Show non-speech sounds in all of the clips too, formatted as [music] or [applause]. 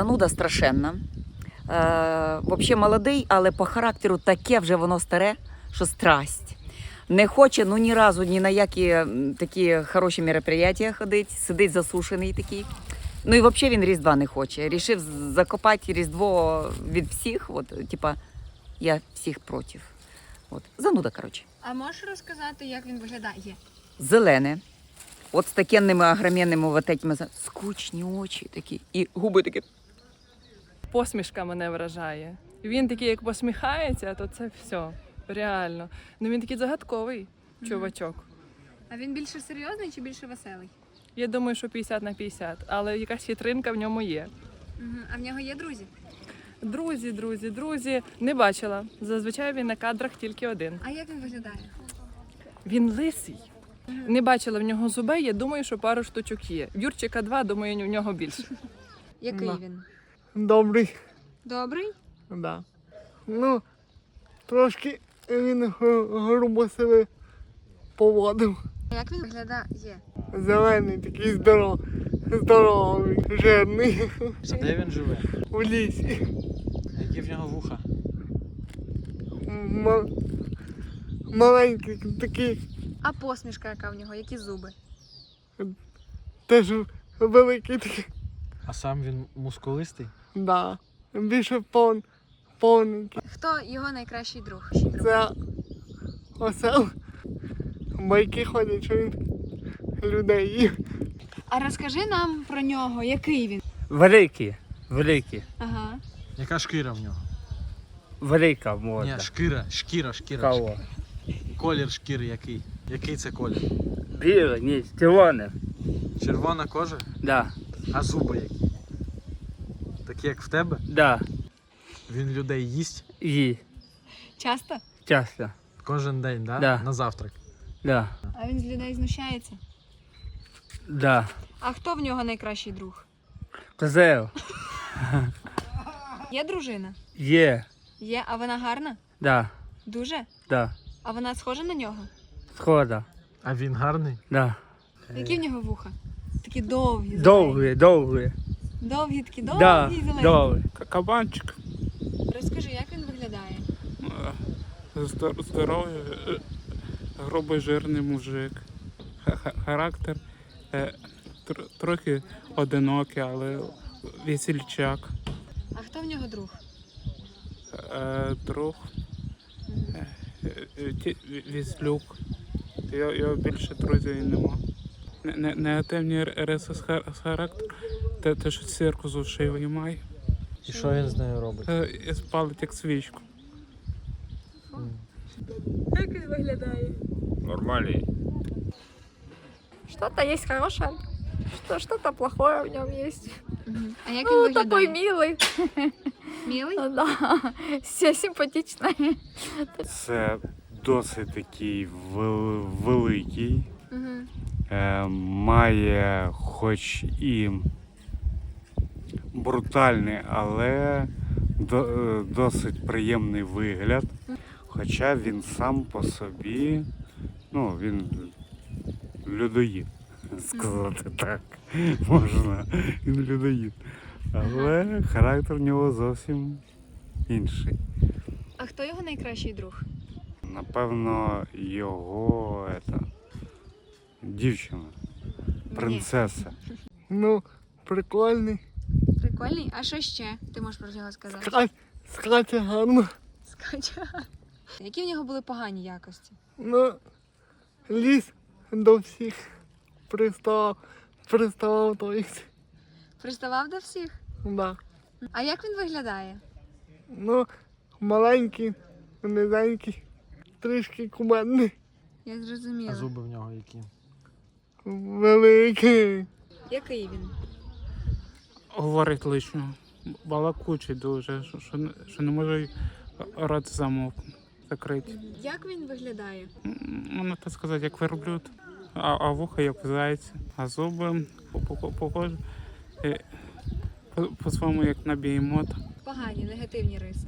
Зануда страшенна. Е, Взагалі молодий, але по характеру таке вже воно старе, що страсть. Не хоче ну ні разу ні на які такі хороші мероприятия ходить, сидить засушений такий. Ну і взагалі він Різдва не хоче. Рішив закопати Різдво від всіх. От, типа, я всіх проти. От. Зануда, коротше. А можеш розказати, як він виглядає? Зелене. От з такенними агроменними вот этими, скучні очі такі, і губи такі. Посмішка мене вражає. Він такий, як посміхається, то це все. Реально. Ну він такий загадковий чувачок. А він більше серйозний чи більше веселий? Я думаю, що 50 на 50, але якась хитринка в ньому є. А в нього є друзі? Друзі, друзі, друзі, не бачила. Зазвичай він на кадрах тільки один. А як він виглядає? Він лисий. Не бачила в нього зубей, я думаю, що пару штучок є. В Юрчика два, думаю, в нього більше. [laughs] Який він? Добрий, Добрий? да. Ну, трошки він грубо себе поводив. А як він виглядає? Зелений, такий здоров, здоровий, жирний А де він живе? в лісі. Які в нього вуха? Ма- маленький такий, А посмішка, яка в нього? Які зуби? теж великий такий. А сам він мускулистий? Да. Більше пон, повненький. Хто його найкращий друг? Це осел. Байки ходять, що він людей. А розкажи нам про нього, який він? Великі, великі, Ага. Яка шкіра в нього? велика Ні, морда. шкіра, шкіра, шкіра. Кого? Колір шкіри який? Який це колір? Біле, ні, червоне. Червона кожа, Да, а зуби які? Такі як в тебе? да, Він людей їсть і Часто? часто, кожен день, да? Да. На завтрак. да, А він з людей знущається. да. А хто в нього найкращий друг? Козел, Є дружина? є, Є, а вона гарна? да, Дуже? да, А вона схожа на нього? схода, А він гарний? да. Які в нього вуха? Такі довгі. Довгі, довгі, Довгі, такі довгі да, зелені. довгі. Кабанчик. Розкажи, як він виглядає? Здор- Здоровий, е, грубий жирний мужик. Ха- ха- Характер е, тр- трохи одинокий, але весільчак. А хто в нього друг? Е, Друг е, е, ті- ві- віслюк. Його, його більше друзів і нема. Не- не- Негативні риси з хар- з характеру, те, те, що цирку з ушей виймає, І що він з нею робить? е, і спалить як свічку. Як він виглядає? Нормальный. Что-то есть хорошее, что что-то плохое в нем есть. А як Ну, він такой [laughs] виглядає? милый, Мілий? да, все симпатичные. Це досить такий вел- великий, Угу. е, має хоч і брутальний, але е, досить приємний вигляд. Хоча він сам по собі, ну, він людоїд, [laughs] сказати так можна. Він людоїд. Але характер в нього зовсім інший. А хто його найкращий друг? Напевно, його ета, дівчина, принцеса. Ну, прикольний. Прикольний. А що ще ти можеш про нього сказати? Скать, скаче гарно. Скача. Які в нього були погані якості? Ну, ліс до всіх приставав, приставав то есть, Приставав до всіх? да. А як він виглядає? Ну, маленький, низенький, трішки кумедний, Я А зрозуміла. зуби в нього які? великий. Який він? Говорить лишнього. Балакучий дуже, що, що, не- що не може рот замовк закрити. Як він виглядає? Можна так сказати, як верблюд, а, а вуха як зайця, а зуби по- по- похожі по- по-своєму як на бігемота. Погані, негативні риси.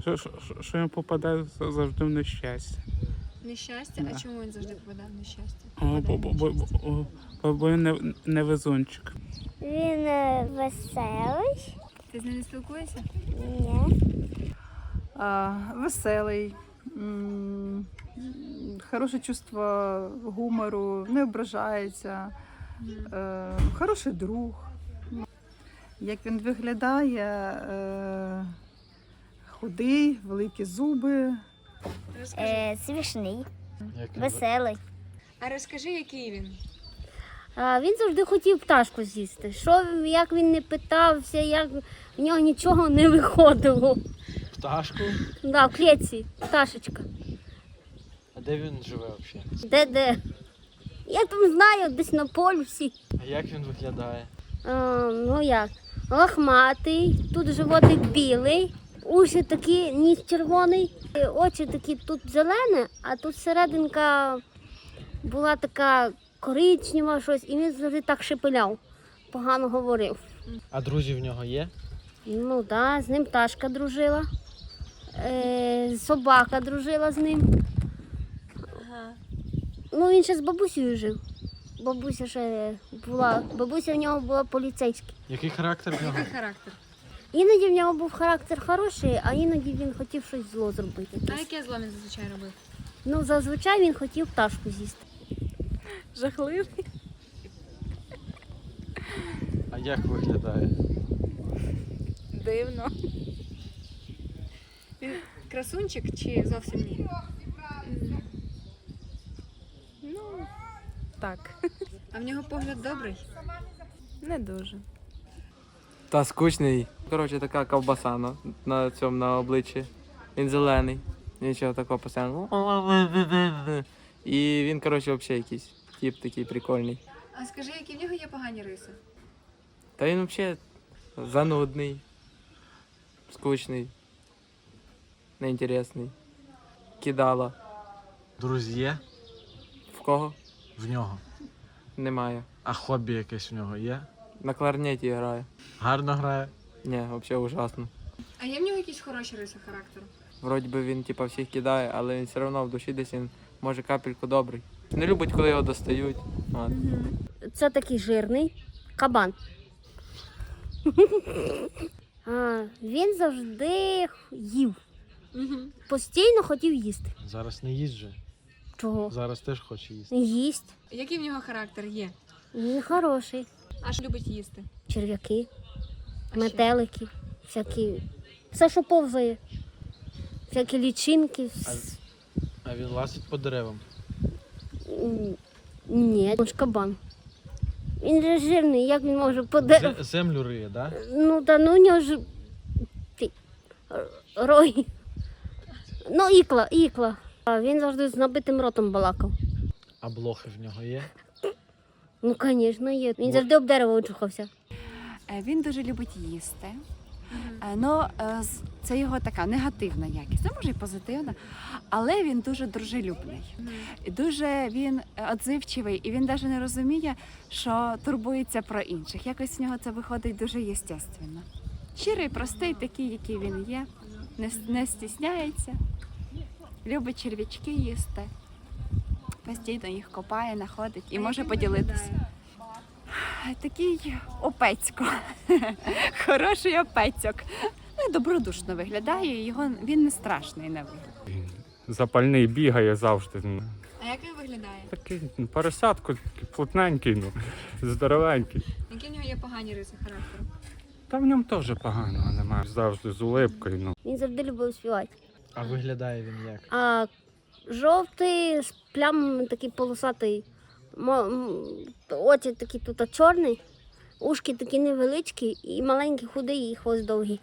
Що, що, що- він попадає завжди в нещастя. Нещастя? Да. А чому він завжди попадав в нещастя? О, бо, Попадає бо, в бо, нещастя? бо, бо він не, невезунчик. Він е, веселий. Ти з ним не спілкуєшся? Ні. А, веселий, м, хороше чувство гумору, не ображається, е, хороший друг. Як він виглядає, е, худий, великі зуби. Е, смішний, Як він веселий. А розкажи, який він? А, він завжди хотів пташку з'їсти. Що, як він не питався, як в нього нічого не виходило. Пташку? Да, в клітці, пташечка. А де він живе взагалі? Де де? Я там знаю, десь на полюсі. А як він виглядає? А, ну як? Лохматий, тут животик білий, уші такі, ніс червоний, очі такі тут зелені, а тут серединка була така коричнева щось, і він завжди так шепеляв, погано говорив. А друзі в нього є? Ну так, да, з ним пташка дружила, е, собака дружила з ним. Ну він ще з бабусею жив. Бабуся ще була, бабуся в нього була поліцейська. Який характер в нього? Який характер? Іноді в нього був характер хороший, а іноді він хотів щось зло зробити. А яке зло він зазвичай робив? Ну, зазвичай він хотів пташку з'їсти. Жахливий. А як виглядає? Дивно. Він красунчик чи зовсім ні? Ну, так, А в нього погляд добрий? не дуже. Та скучний. Коротше, така ковбаса на, на цьому на обличчі. Він зелений. Нічого такого постійно. І він, коротше, взагалі якийсь тип такий прикольний. А скажи, які в нього є погані риси? Та він взагалі занудний, скучний, неінтересний. Кидала. Друзі є В кого? в нього. Немає. А хобі якесь в нього є? На кларнеті грає. Гарно грає. Ні, взагалі ужасно. А є в нього якісь хороші риси характеру? Вроді би він типа всіх кидає, але він все одно в душі десь він може капельку добрий. Не любить, коли його достають. От. Це такий жирний кабан. а, він завжди їв. Постійно хотів їсти. Зараз не їсть же. Чого? Зараз теж хоче їсти. Їсть. Який в нього характер є? Він хороший. А що любить їсти? Черв'яки, А що? метелики, всякі. Все, що повзає. Всякі лічинки. вс- А він лазить по деревам. Ні, він ж кабан. Він же жирний, як він може по дереву? Землю риє, да? Ну, та ну у нього ж ти, р- рой. Ну, ікла, ікла. А він завжди з набитим ротом балакав. А блохи в нього є? Ну, звісно, є. Він завжди об дерево очухався. Е, Він дуже любить їсти. Е, з- це його така негативна якість, ну, може і позитивна, але він дуже дружелюбний. Дуже він е, отзивчивий, і він навіть не розуміє, що турбується про інших. Якось з нього це виходить дуже єстественно. Щирий, простий, такий, який він є, не, не стісняється, любить черв'ячки їсти, постійно їх копає, знаходить і може поділитися. Такий опецько. [laughs] Хороший опецьок. Добродушно виглядає, його він не страшний на вигляд. Запальний бігає завжди. Ну, А як він виглядає? Такий ну, поросятко, такий плотненький, ну, здоровенький. Які в нього є погані риси характеру? Та в ньому теж поганого немає. Завжди з улипкою. Ну. Він завжди любив співати. А виглядає він як? А жовтий з плямами такий полосатий. Очі такі тут чорні, ушки такі невеличкі і маленький худий, і хвост довгий.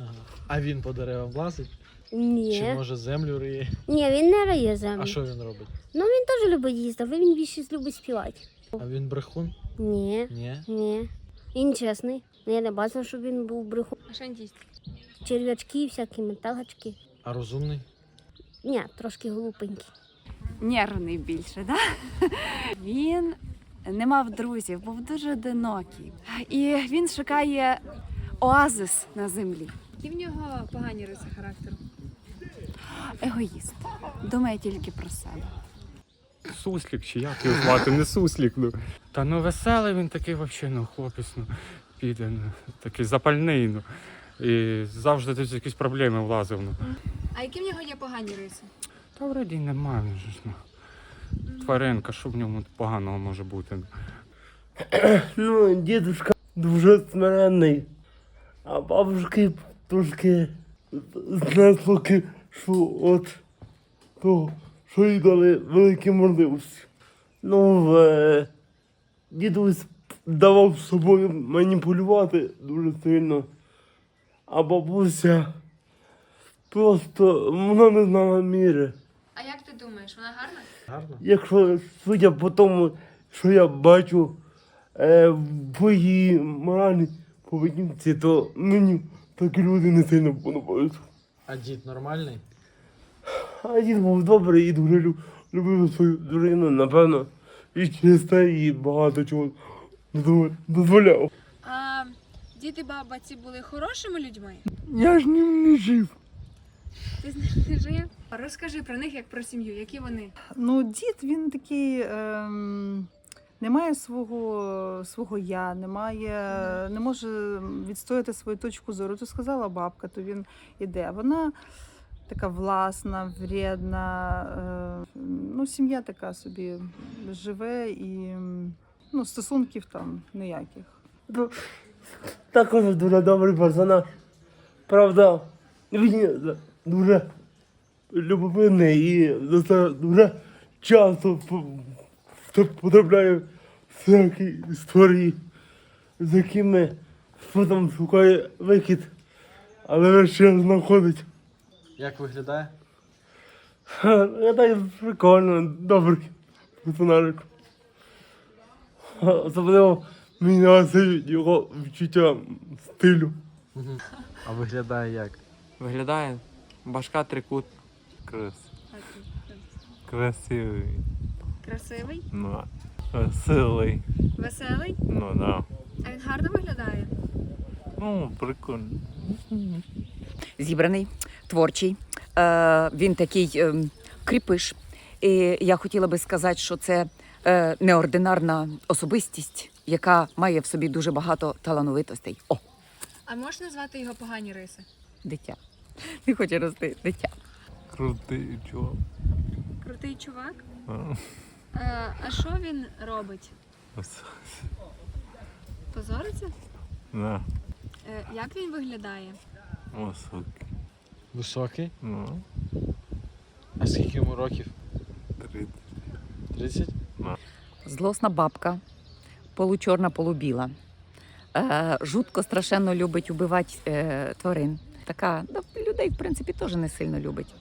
Ага. А він по деревам лазить? Чи може землю риє? Ні, він не риє землю. А що він робить? Ну він теж любить їсти, але він більше любить співати. А він брехун? Ні, Ні. ні. Він чесний. Я не бачила, щоб він був брехун. А що він їсть? Черв'ячки, всякі металочки. А розумний? Ні, трошки глупенький. Нервний більше, да? [laughs] Він не мав друзів, був дуже одинокий. І він шукає оазис на землі. Які в нього погані риси характеру? Егоїст. Думає тільки про себе. суслік, чи як його звати, не суслік. Ну. Та ну веселий він такий взагалі, ну хлопець, ну піде, ну, такий запальний. Ну. І завжди тут якісь проблеми влазив. Ну. А які в нього є погані риси? Та вроді немає, він же ж ну. Тваринка, що в ньому поганого може бути. Ну, дідушка дуже смиренний, а бабушки трошки знеслоки, що от то, що їй дали великі можливості. Ну, е, дідусь давав собою маніпулювати дуже сильно, а бабуся просто вона не знала міри. А як ти думаєш, вона гарна? Гарно. Якщо судя по тому, що я бачу е, в її моральній поведінці, то мені такі люди не сильно подобаються. А дід нормальний? А дід був добрий і дуже лю- любив свою дружину, напевно, і через те їй багато чого дозволяв. А діти баба ці були хорошими людьми? Я ж ним не жив. Ти з ними не жив? Розкажи про них як про сім'ю, які вони. Ну, дід він такий. Ем... Не має свого, свого я, не має, не може відстояти свою точку зору. То сказала бабка, то він іде. Вона така власна, вредна. Е, ну, сім'я така собі живе і ну, стосунків там ніяких. Ну, Також дуже добрий персонаж. Правда, він дуже любовинний і дуже часто п- п- всякі історії, з якими потім шукає вихід, але ще знаходить. Як виглядає? Так прикольно, добрий персонажик. Особливо мені його відчуття стилю. А виглядає як? Виглядає башка трикут. Крас... Красивий. Красивий, Ну, веселий. веселий. Ну да. А він гарно виглядає. Ну, прикольно. зібраний, творчий. Е, він такий е, кріпиш. І я хотіла би сказати, що це е, неординарна особистість, яка має в собі дуже багато талановитостей. О, А можеш назвати його погані риси? дитя. Не хоче рости дитя. Крутий чувак. Крутий чувак. А, А, а що він робить? Позориться? Да. Е, як він виглядає? Високий. Високий? Ну, А скільки йому років? 30. 30? Злосна бабка, получорна, полубіла. Е, жутко страшенно любить убивати е, тварин. Така да, людей, в принципі, теж не сильно любить.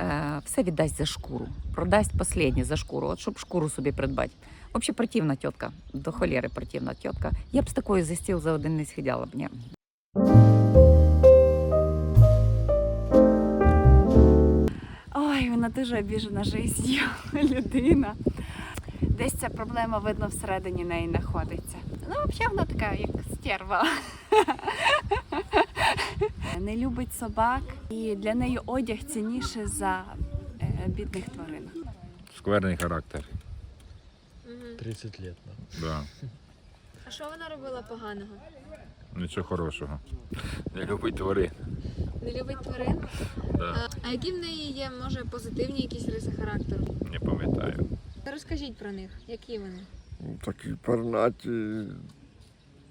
Е, все віддасть за шкуру. Продасть останнє за шкуру, от щоб шкуру собі придбати. Взагалі противна тітка, до холєри противна тітка. Я б з такою за стіл за один не сиділа б. Ні. Ой, вона дуже обіжена життю [laughs] людина. Десь ця проблема, видно, всередині неї знаходиться. Ну, взагалі вона така, як стерва. [laughs] Не любить собак, і для неї одяг цінніше за е, бідних тварин. Скверний характер. 30 лет. Да. А що вона робила поганого? Нічого хорошого. Не любить тварин. Не любить тварин? Да. А, а які в неї є, може, позитивні якісь риси характеру? Не пам'ятаю. Розкажіть про них, які вони? Такі пернаті,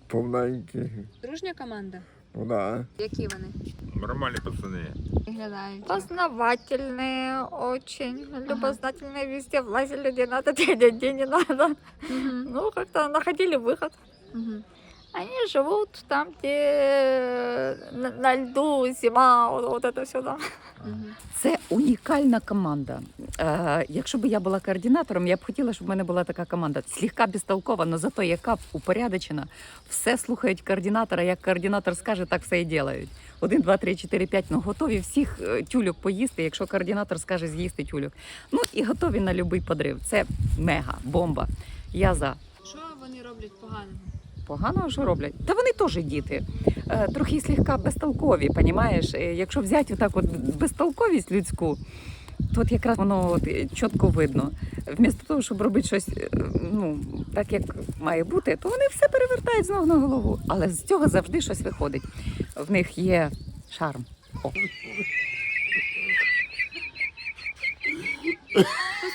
повненькі. Дружня команда? Ну да. Які вони? Нормальні пацани. Виглядають. Познавательные очень, любознательные, везде влазили, где надо, где, где не надо. Мгм. Ну, как-то находили выход. Мгм. Они живут там, где на, на льду, зима, вот, вот это все там. Це унікальна команда. Е, якщо б я була координатором, я б хотіла, щоб в мене була така команда. Слегка безтолкова, але зато яка упорядочена. Все слухають координатора. Як координатор скаже, так все і ділають. Один, два, три, чотири, п'ять. Ну готові всіх е, тюльок поїсти, якщо координатор скаже з'їсти тюльок. Ну і готові на будь-який подрив. Це мега, бомба. Я за. Що вони роблять поганого? Погано що роблять? Та вони теж діти. Е, трохи слегка безтолкові, понімаєш? Е, Якщо взяти отак от безтолковість людську, Тут якраз воно от, чітко видно. Вмісто того, щоб робити щось е, ну, так, як має бути, то вони все перевертають з ног на голову. Але з цього завжди щось виходить. В них є шарм. О.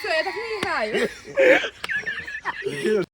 Все, я так не граю. [laughs]